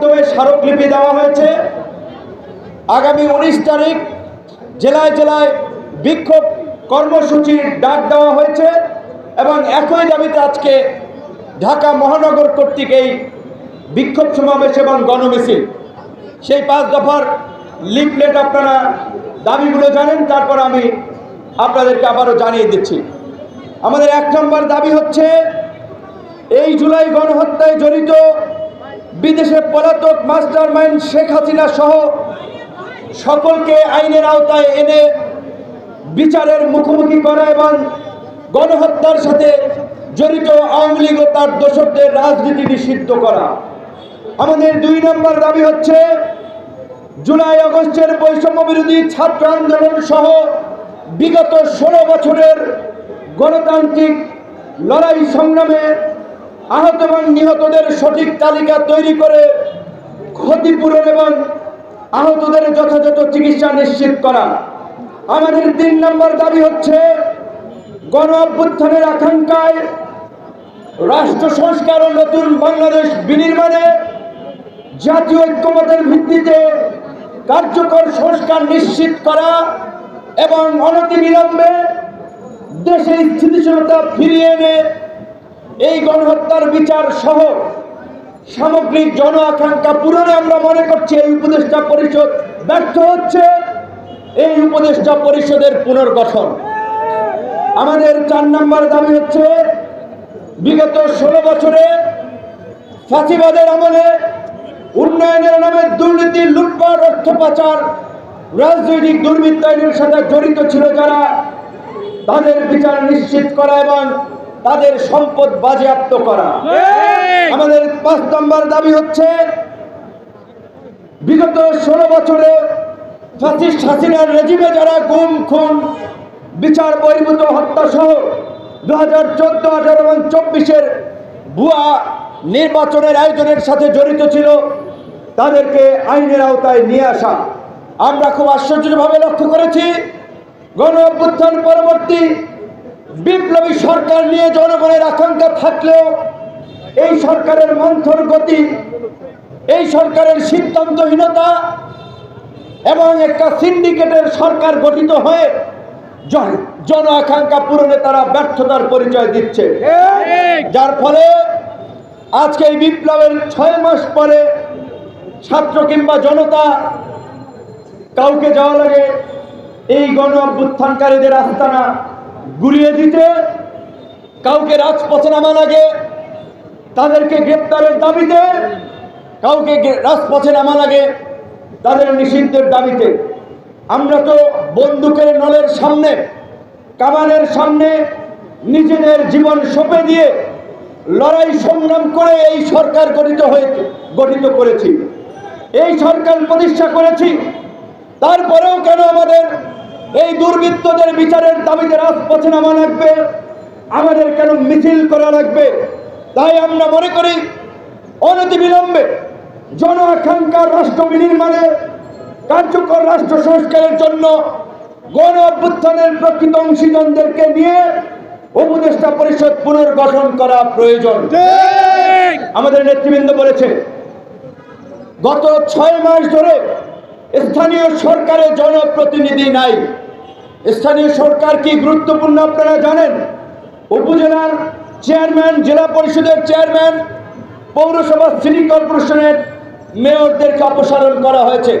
মাধ্যমে স্মারকলিপি দেওয়া হয়েছে। আগামী উনিশ তারিখ জেলায় জেলায় বিক্ষোভ কর্মসূচির ডাক দেওয়া হয়েছে এবং একই দাবিতে আজকে ঢাকা মহানগর কর্তৃক এই বিক্ষোভ সমাবেশ এবং গণমিছিল। সেই পাঁচ দফার লিফলেট আপনারা দাবিগুলো জানেন, তারপর আমি আপনাদেরকে আবারও জানিয়ে দিচ্ছি। আমাদের এক নম্বর দাবি হচ্ছে, এই জুলাই গণহত্যায় জড়িত বিদেশে পলাতক মাস্টার মাইন্ড শেখ হাসিনা সহ সকলকে আইনের আওতায় এনে বিচারের মুখোমুখি করা এবং গণহত্যার সাথে জড়িত আওয়ামী লীগ ও তার দোষকদের রাজনীতি নিষিদ্ধ করা। আমাদের দুই নম্বর দাবি হচ্ছে, জুলাই আগস্টের বৈষম্য বিরোধী ছাত্র আন্দোলন সহ বিগত ষোলো বছরের গণতান্ত্রিক লড়াই সংগ্রামে আহত এবং নিহতদের সঠিক তালিকা তৈরি করে ক্ষতিপূরণ এবং আহতদের যথাযথ চিকিৎসা নিশ্চিত করা। আমাদের তিন নম্বর দাবি হচ্ছে গণ অভ্যুত্থানের আকাঙ্ক্ষায় রাষ্ট্র সংস্কার ও নতুন বাংলাদেশ বিনির্মাণে জাতীয় ঐক্যমতের ভিত্তিতে কার্যকর সংস্কার নিশ্চিত করা এবং অনতিবিলম্বে দেশে স্থিতিশীলতা ফিরিয়ে এনে এই গণহত্যার বিচার সহ সামগ্রিক জন আকাঙ্ক্ষা পূরণে আমরা মনে করছি এই উপদেষ্টা পরিষদ ব্যর্থ হচ্ছে। এই উপদেষ্টা পরিষদের পুনর্গঠন। আমাদের চার নম্বর দাবি হচ্ছে, বিগত ষোলো বছরে ফাঁসিবাদের আমলে উন্নয়নের নামে দুর্নীতি, লুটপাট অর্থ পাচার রাজনৈতিক দুর্বৃত্তায়নের সাথে জড়িত ছিল যারা। তাদের বিচার নিশ্চিত করা এবং তাদের সম্পদ বাজেয়াপ্ত করা। আমাদের পাঁচ নম্বর দাবি হচ্ছে বিগত ষোলো বছরে হাসিনার রেজিমে যারা গুম খুন বিচার বহির্ভূত হত্যা সহ দু হাজার চোদ্দ আঠারো এবং চব্বিশের ভুয়া নির্বাচনের আয়োজনের সাথে জড়িত ছিল তাদেরকে আইনের আওতায় নিয়ে আসা। আমরা খুব আশ্চর্যভাবে লক্ষ্য করেছি গণ অভ্যুত্থান পরবর্তী বিপ্লবী সরকার নিয়ে জনগণের আকাঙ্ক্ষা থাকলেও এই সরকারের মন্থর গতি, এই সরকারের সিদ্ধান্তহীনতা এবং একটা সিন্ডিকেটের সরকার গঠিত হয়ে জন- আকাঙ্ক্ষা পূরণে তারা ব্যর্থতার পরিচয় দিচ্ছে। যার ফলে আজকে এই বিপ্লবের ছয় মাস পরে ছাত্র কিংবা জনতা কাউকে যাওয়া লাগে, এই গণ অভ্যুত্থানকারীদের আস্তানা গুলিয়ে দিতে, কাউকে রাজপথে নামা লাগে তাদেরকে গ্রেপ্তারের দাবিতে, কাউকে রাজপথে নামা লাগে তাদের নিষিদ্ধের দাবিতে। আমরা তো বন্দুকের নলের সামনে কামানের সামনে নিজেদের জীবন সঁপে দিয়ে লড়াই সংগ্রাম করে এই সরকার গঠিত হয়ে গঠিত করেছি। এই সরকার প্রতিষ্ঠা করেছি, তারপরেও কেন আমাদের এই দুর্বৃত্তদের বিচারের দাবিতে রাজপথে নামা লাগবে। আমাদের কেন মিছিল করা লাগবে? তাই আমরা মনে করি অনতিবিলম্বে জন আকাঙ্ক্ষার রাষ্ট্র বিনির্মাণে কার্যকর রাষ্ট্র সংস্কারের জন্য গণ অভ্যুত্থানের প্রকৃত অংশীজনদেরকে নিয়ে উপদেষ্টা পরিষদ পুনর্গঠন করা প্রয়োজন। আমাদের নেতৃবৃন্দ বলেছে গত ছয় মাস ধরে স্থানীয় সরকারে জনপ্রতিনিধি নাই। স্থানীয় সরকার কি গুরুত্বপূর্ণ আপনারা জানেন? উপজেলার চেয়ারম্যান, জেলা পরিষদের চেয়ারম্যান, পৌরসভা সিটি কর্পোরেশনের মেয়রদেরকে অপসারণ করা হয়েছে।